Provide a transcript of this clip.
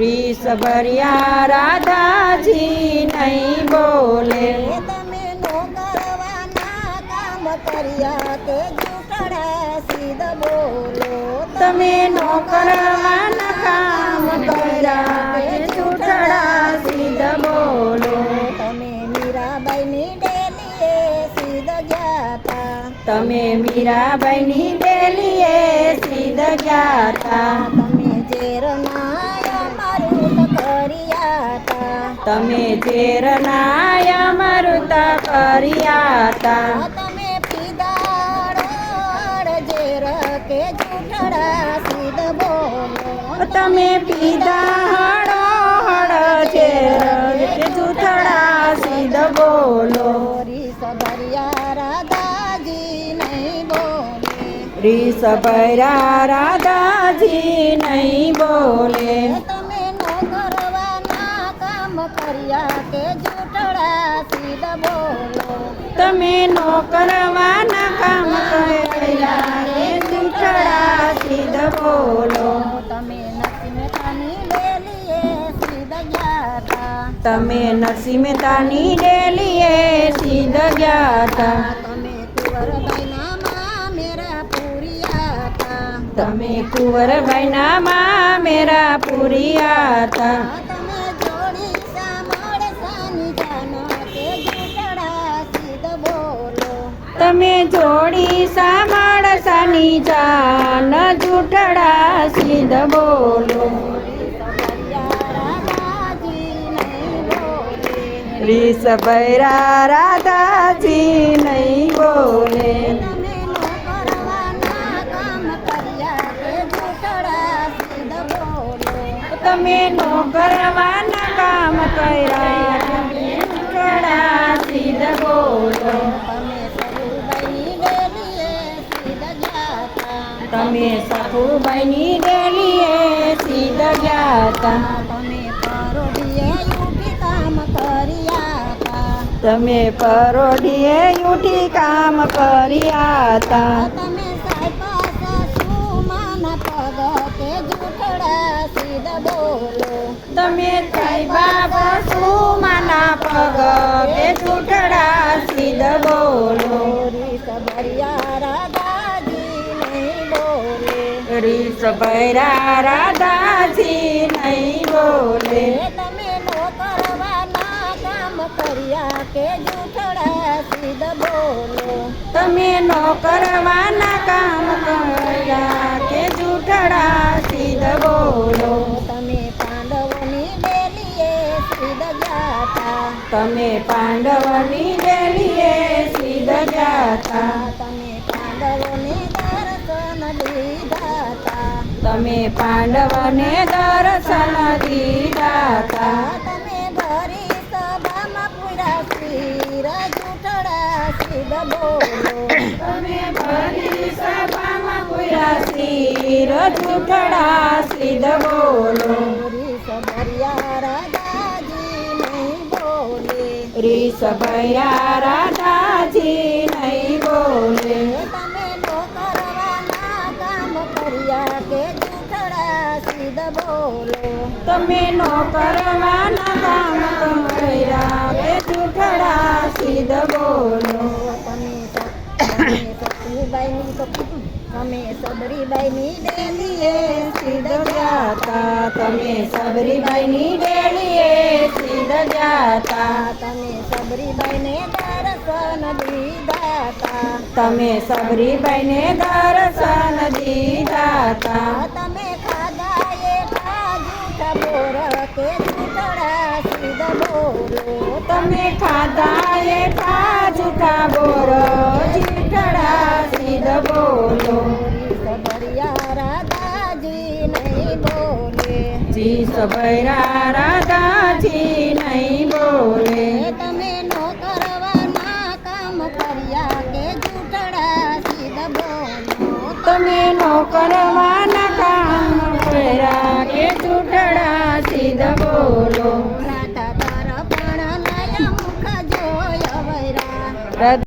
રીસ ભર્યા રાધાજી નહીં બોલે. તમે નો કરવાના કામ કર્યા તે જૂઠડા સીધ બોલો. તમે નોકરવાના કામ કર્યા તે જૂઠડા સીધ બોલો. તમે મીરાબાઈની ડેલીએ સીધ ગયા તા. તમે મીરાબાઈની ડેલીએ સીધ ગયા તા. તમે ઝેરના અમૃત કર્યાતા તમે પીધા જેર કે જૂઠડા સીધ બોલો. તમે પીધા હળો ઝેર કે જૂઠડા સીધ બોલો. ચોરી રાધાજી નહીં બોલે. રીસ ભર્યા રાધાજી નહીં બોલે. કર્યા કે જૂઠડા સીધ બોલો તમે નો કરવાના કામ કર્યા કે જૂઠડા સીધ બોલો તમે નસીમ તાની ડેલીએ સીધ ગયા તા તમે નરસિંહ મહેતાની ડેલીએ સીધ ગયા તા તમે કુંવરબાઈના માં મેરા પૂરિયા તા તમે કુંવરબાઈના માં મેરા પૂરિયા હતા તમે જોડી સાંભળ સાની જાન જૂઠડા સીધ બોલો. રીસ ભૈરા રાધાજી નહીં બોલે. તમે નો કરવાના કામ કર્યા. સીધ બોલો. તમે સખુબાઈની ડેલીએ સીધ ગયા તા. તમે પરોઢીએ ઉઠી કામ કર્યા તા. તમે સાહેબા ઉઠી કામ કે જૂઠડા સીધ બોલો. તમે સાઈ પશુ સુમાના પગ બે જૂઠડા સીધ રીસ ભૈરા રાધાજી નહીં બોલે. તમે નો કરવાના કામ કર્યા કે જૂઠડા સીધ બોલો. તમે નો કરવાના કામ કર્યા કે જૂઠડા સીધ બોલો. તમે પાંડવની ડેલીએ સીધ જાતા. તમે પાંડવની ડેલીએ સીધ જાતા. તમે પાંડવોને તમે પાંડવને દર્શન દીધા તા તમે ભરી સભામાં પૂરા શિર જૂઠડા શિવ બોલો. તમે ભરી સભામાં પૂરા શિર જૂઠડા શિવ બોલો. રીસ ભૈયા રાધાજી જૂઠડા સીધ બોલો તમે નો કરવાના કામ કર્યા કે જૂઠડા સીધ બોલો. તમે તમે સતુબાઈની તો તમે સબરીબાઈની ડેલીએ સીધ ગયા તા તમે સબરીબાઈની ડેલીએ સીધ ગયા તા તમે સબરીબાઈને દર્શન દીધા તા તમે સબરીબાઈને દર્શન દીધા તા તમે ખાધા એ જૂઠા બોર કે જૂઠડા સીધ બોલો તમે ખાધા એઠા જૂઠા બોરો જીઠડા સીધ બોલો સબરિયા રાધાજી નહીં બોલે જી સબરા રાધાજી નહીં બોલે એ તમે નો કરવાના કામ કર્યા કે જૂઠડા સીધ બોલો. તમે નો કરવાના